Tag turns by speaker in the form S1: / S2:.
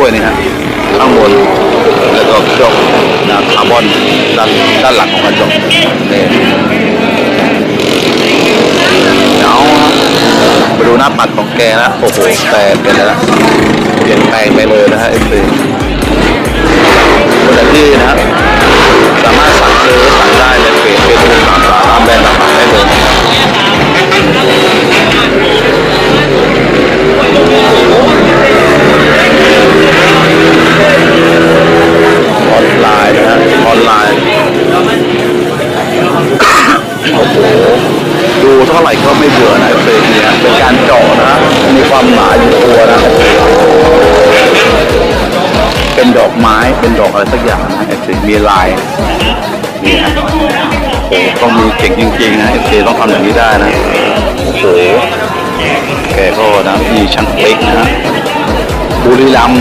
S1: ด้วยนี่ฮะข้างบนแล้วก็กระจกนะคาร์บอนด้านด้านหลังของกระจกนี่เอามาดูหน้าปัดของแกนะโอ้โหแตกไปแล้วนะเปลี่ยนแปลงไปเลยนะฮะเอฟซี ดูเท่าไหร่ก็ไม่เบื่อนะเพลงนี้เป็นการเจาะนะ มีความหมายอยู่ตัวนะ เป็นดอกไม้เป็นดอกอะไรสักอย่างนะเอฟซีมีลายนี่ฮะโอ้ต้องมีเก่งจริงๆนะเอฟซีต้องทำอย่างนี้ได้นะโอ้โหแกก็นะมีช่างเป๊กนะบุรีรัม